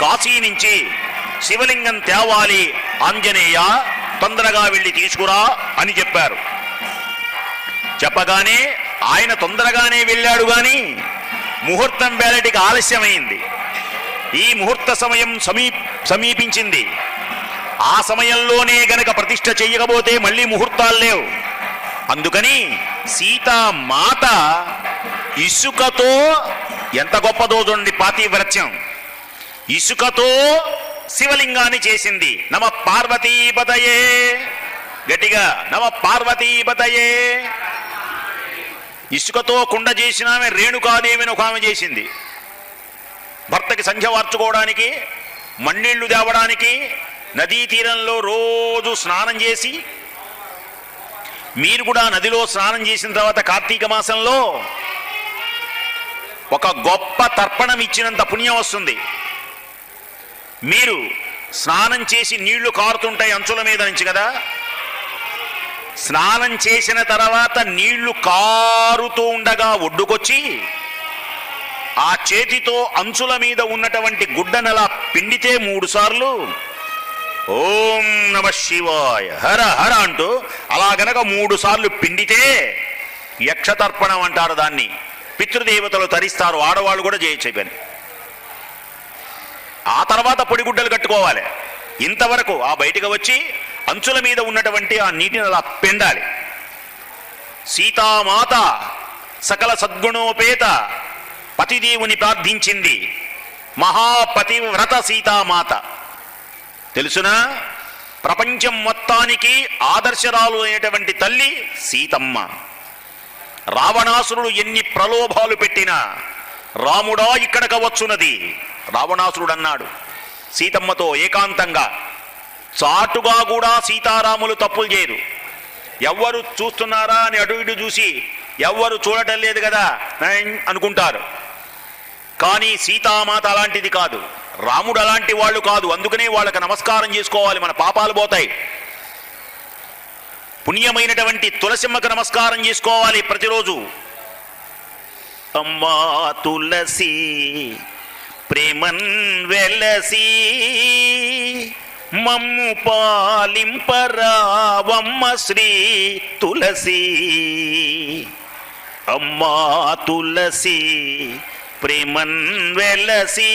కాశీ నుంచి శివలింగం తేవాలి ఆంజనేయ తొందరగా వెళ్ళి తీసుకురా అని చెప్పారు. చెప్పగానే ఆయన తొందరగానే వెళ్ళాడు గాని ముహూర్తం వేలటికి ఆలస్యమైంది. ఈ ముహూర్త సమయం సమీ సమీపించింది. ఆ సమయంలోనే గనక ప్రతిష్ట చెయ్యకపోతే మళ్ళీ ముహూర్తాలు లేవు. అందుకని సీతామాత ఇసుకతో ఎంత గొప్పదో చూడండి పాతివ్రత్యం. ఇసుకతో శివలింగాన్ని చేసింది. నమ పార్వతీపతయే. గట్టిగా నమ పార్వతీపతయే. ఇసుకతో కుండ చేసిన ఆమె రేణుకాదేవిని ఒక ఆమె చేసింది. భర్తకి సంధ్య వార్చుకోవడానికి మన్నీళ్ళు తేవడానికి నదీ తీరంలో రోజు స్నానం చేసి మీరు కూడా నదిలో స్నానం చేసిన తర్వాత కార్తీక మాసంలో ఒక గొప్ప తర్పణం ఇచ్చినంత పుణ్యం వస్తుంది. మీరు స్నానం చేసి నీళ్ళు కారుతుంటాయి అంచుల మీద నుంచి కదా? స్నానం చేసిన తర్వాత నీళ్ళు కారుతూ ఉండగా ఒడ్డుకొచ్చి ఆ చేతితో అంచుల మీద ఉన్నటువంటి గుడ్డనలా పిండితే మూడు సార్లు ఓం నమ శివాయ హర హర అంటూ అలా గనక మూడు సార్లు పిండితే యక్షతర్పణం అంటారు దాన్ని. పితృదేవతలు తరిస్తారు ఆడవాళ్ళు కూడా చేయచ్చు పని ఆ తర్వాత పొడిగుడ్డలు కట్టుకోవాలి. ఇంతవరకు ఆ బయటకు వచ్చి అంచుల మీద ఉన్నటువంటి ఆ నీటిని అలా పెండాలి. సీతామాత సకల సద్గుణోపేత పతిదేవుని ప్రార్థించింది. మహాపతివ్రత సీతామాత. తెలుసునా? ప్రపంచం మొత్తానికి ఆదర్శరాలు అయినటువంటి తల్లి సీతమ్మ. రావణాసురుడు ఎన్ని ప్రలోభాలు పెట్టినా రాముడా ఇక్కడక వచ్చున్నది. రావణాసురుడు అన్నాడు సీతమ్మతో ఏకాంతంగా చాటుగా కూడా సీతారాములు తప్పులు చేయరు. ఎవ్వరు చూస్తున్నారా అని అటు ఇటు చూసి ఎవ్వరు చూడటం లేదు కదా అనుకుంటారు. కానీ సీతామాత అలాంటిది కాదు. రాముడు అలాంటి వాళ్ళు కాదు. అందుకనే వాళ్ళకి నమస్కారం చేసుకోవాలి. మన పాపాలు పోతాయి. పుణ్యమైనటువంటి తులసిమ్మకు నమస్కారం చేసుకోవాలి ప్రతిరోజు. అమ్మా తులసి ప్రేమన్ వెలసి మమ్ము పాలింపరావమ్మ శ్రీ తులసి. అమ్మా తులసి ప్రేమన్ వెలసి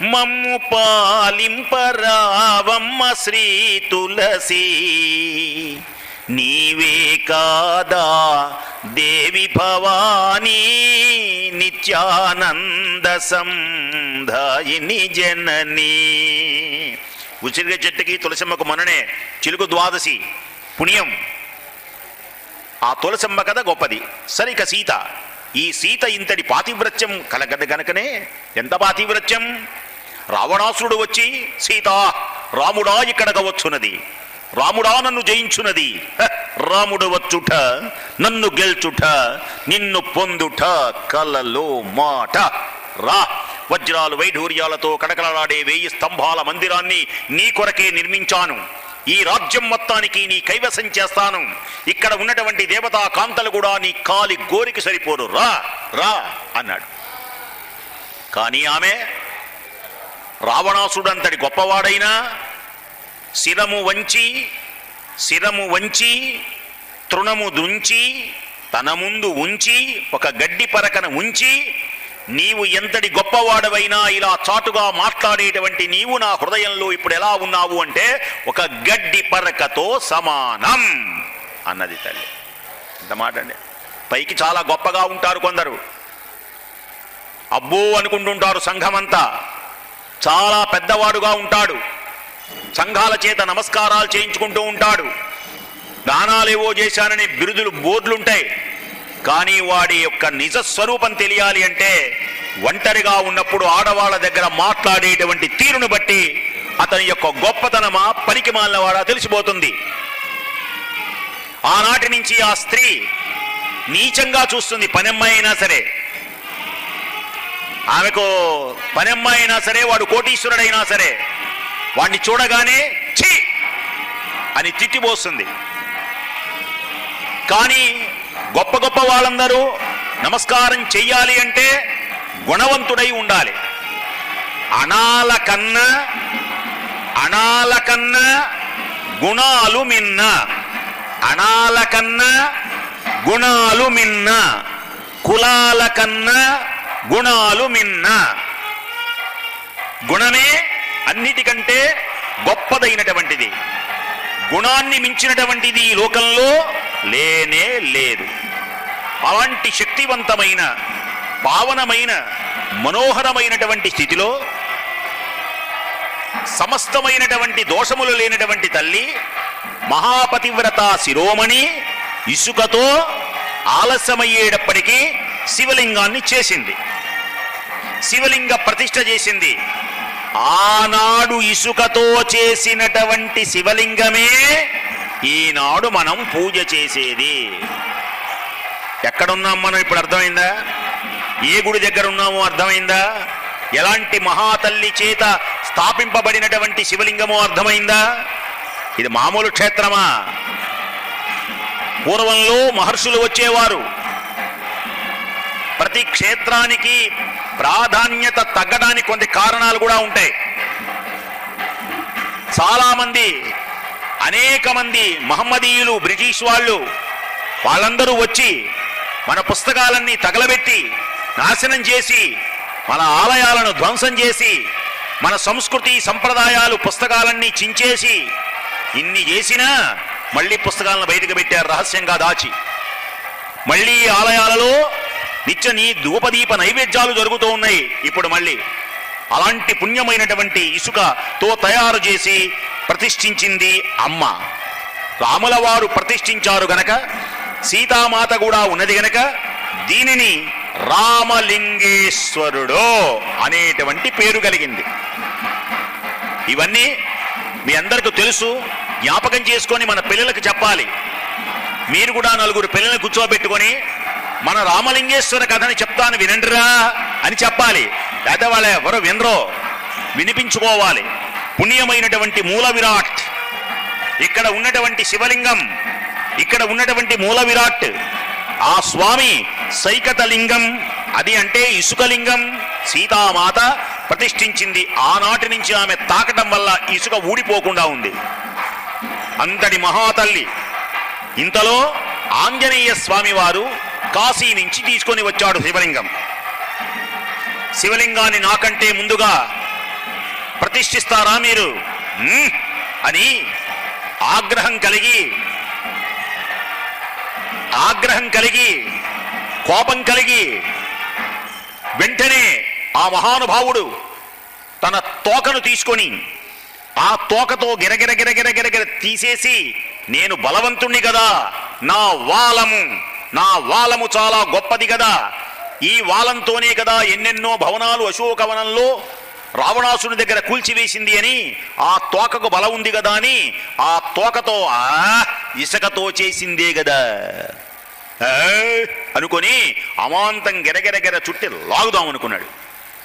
మమ్ము పాలింపరావమ్మ శ్రీ తులసి. నీవే కాదా దేవి భవానీ నిత్యానంద సంధాయిని జననీ. ఉసిరిగ చెట్టుకి తులసమ్మకు మననే చిలుకు ద్వాదశి పుణ్యం. ఆ తులసమ్మ కథ గొప్పది. సరిక సీత. ఈ సీత ఇంతటి పాతివ్రత్యం కలగద గనకనే. ఎంత పాతివ్రత్యం? రావణాసురుడు వచ్చి సీత రాముడా ఇక్కడగా వచ్చున్నది. రాముడా నన్ను జయించున్నది రాముడు వచ్చుట నన్ను గెల్చుట నిన్ను పొందుట కలలో మాట. రా వజ్రాలు వైఢూర్యాలతో కడకలలాడే వేయి స్తంభాల మందిరాన్ని నీ కొరకే నిర్మించాను. ఈ రాజ్యం మొత్తానికి నీ కైవసం చేస్తాను. ఇక్కడ ఉన్నటువంటి దేవతా కాంతలు కూడా నీ కాలి గోరికి సరిపోరు. రా రా అన్నాడు. కానీ ఆమె రావణాసుడు అంతటి గొప్పవాడైనా శిరము వంచి శిరము వంచి తృణము దుంచి తన ముందు ఉంచి ఒక గడ్డి పరకన ఉంచి నీవు ఎంతటి గొప్పవాడవైనా ఇలా చాటుగా మాట్లాడేటువంటి నీవు నా హృదయంలో ఇప్పుడు ఎలా ఉన్నావు అంటే ఒక గడ్డి పరకతో సమానం అన్నది తల్లి. ఇంత మాట అండి. పైకి చాలా గొప్పగా ఉంటారు కొందరు. అబ్బో అనుకుంటుంటారు సంఘమంతా. చాలా పెద్దవాడుగా ఉంటాడు. సంఘాల చేత నమస్కారాలు చేయించుకుంటూ ఉంటాడు. దానాలేవో చేశానని బిరుదులు బోర్డులుంటాయి. కానీ వాడి యొక్క నిజ స్వరూపం తెలియాలి అంటే ఒంటరిగా ఉన్నప్పుడు ఆడవాళ్ళ దగ్గర మాట్లాడేటువంటి తీరును బట్టి అతని యొక్క గొప్పతనమా పనికి మాలినవాడా తెలిసిపోతుంది. ఆనాటి నుంచి ఆ స్త్రీ నీచంగా చూస్తుంది పనెమ్మాయి అయినా సరే. ఆమెకు పనెమ్మాయి అయినా సరే వాడు కోటీశ్వరుడైనా సరే. వాడిని చూడగానే ఛీ! అని తిట్టిపోస్తుంది కానీ గొప్ప గొప్ప వాళ్ళందరూ నమస్కారం చెయ్యాలి అంటే గుణవంతుడై ఉండాలి. అణాల కన్నా అణాల కన్నా గుణాలు మిన్న. అణాల కన్నా గుణాలు మిన్న. కులాల కన్నా గుణాలు మిన్న. గుణమే అన్నిటికంటే గొప్పదైనటువంటిది. గుణాన్ని మించినటువంటిది ఈ లోకంలో లేనే లేదు. అలాంటి శక్తివంతమైన పావనమైన మనోహరమైనటువంటి స్థితిలో సమస్తమైనటువంటి దోషములు లేనటువంటి తల్లి మహాపతివ్రత శిరోమణి ఇసుకతో ఆలస్యమయ్యేటప్పటికీ శివలింగాన్ని చేసింది. శివలింగ ప్రతిష్ట చేసింది. ఆనాడు ఇసుకతో చేసినటువంటి శివలింగమే ఈనాడు మనం పూజ చేసేది. ఎక్కడున్నాం మనం? ఇప్పుడు అర్థమైందా? ఏ గుడి దగ్గర ఉన్నామో అర్థమైందా? ఎలాంటి మహాతల్లి చేత స్థాపింపబడినటువంటి శివలింగమో అర్థమైందా? ఇది మామూలు క్షేత్రమా? పూర్వంలో మహర్షులు వచ్చేవారు. ప్రతి క్షేత్రానికి ప్రాధాన్యత తగ్గడానికి కొన్ని కారణాలు కూడా ఉంటాయి. చాలామంది అనేక మంది మహమ్మదీయులు బ్రిటిష్ వాళ్ళు వాళ్ళందరూ వచ్చి మన పుస్తకాలన్నీ తగలబెట్టి నాశనం చేసి మన ఆలయాలను ధ్వంసం చేసి మన సంస్కృతి సంప్రదాయాలు పుస్తకాలన్నీ చించేసి ఇన్ని చేసినా మళ్ళీ పుస్తకాలను బయటకు పెట్టారు రహస్యంగా దాచి. మళ్ళీ ఆలయాలలో నిత్య నీ ధూపదీప నైవేద్యాలు జరుగుతూ ఉన్నాయి. ఇప్పుడు మళ్ళీ అలాంటి పుణ్యమైనటువంటి ఇసుకతో తయారు చేసి ప్రతిష్ఠించింది అమ్మ. రాముల వారు ప్రతిష్ఠించారు గనక సీతామాత కూడా ఉన్నది గనక దీనిని రామలింగేశ్వరుడు అనేటువంటి పేరు కలిగింది. ఇవన్నీ మీ అందరికీ తెలుసు జ్ఞాపకం చేసుకొని మన పిల్లలకు చెప్పాలి. మీరు కూడా నలుగురు పిల్లల్ని కూర్చోబెట్టుకొని మన రామలింగేశ్వర కథని చెప్తాను వినండిరా అని చెప్పాలి. లేకపోతే వాళ్ళ ఎవరు వినరో వినిపించుకోవాలి. పుణ్యమైనటువంటి మూల విరాట్ ఇక్కడ ఉన్నటువంటి శివలింగం ఇక్కడ ఉన్నటువంటి మూల విరాట్ ఆ స్వామి సైకతలింగం అది అంటే ఇసుకలింగం. సీతామాత ప్రతిష్ఠించింది. ఆనాటి నుంచి ఆమె తాకటం వల్ల ఇసుక ఊడిపోకుండా ఉంది. అంతటి మహాతల్లి. ఇంతలో ఆంజనేయ స్వామి వారు కాశీ నుంచి తీసుకొని వచ్చాడు శివలింగం. శివలింగాన్ని నాకంటే ముందుగా ప్రతిష్ఠిస్తారా మీరు? అని ఆగ్రహం కలిగి ఆగ్రహం కలిగి కోపం కలిగి వెంటనే ఆ మహానుభావుడు తన తోకను తీసుకొని ఆ తోకతో గిరగిర గిరగిర గిరగిర తీసేసి నేను బలవంతుణ్ణి కదా నా వాలము. నా వాలము చాలా గొప్పది కదా ఈ వాలంతోనే కదా ఎన్నెన్నో భవనాలు అశోకవనంలో రావణాసుని దగ్గర కూల్చివేసింది అని ఆ తోకకు బలం ఉంది కదా అని ఆ తోకతో ఆ ఇసుకతో చేసిందే కదా అనుకొని అమాంతం గెరగెరగెర చుట్టి లాగుదాం అనుకున్నాడు.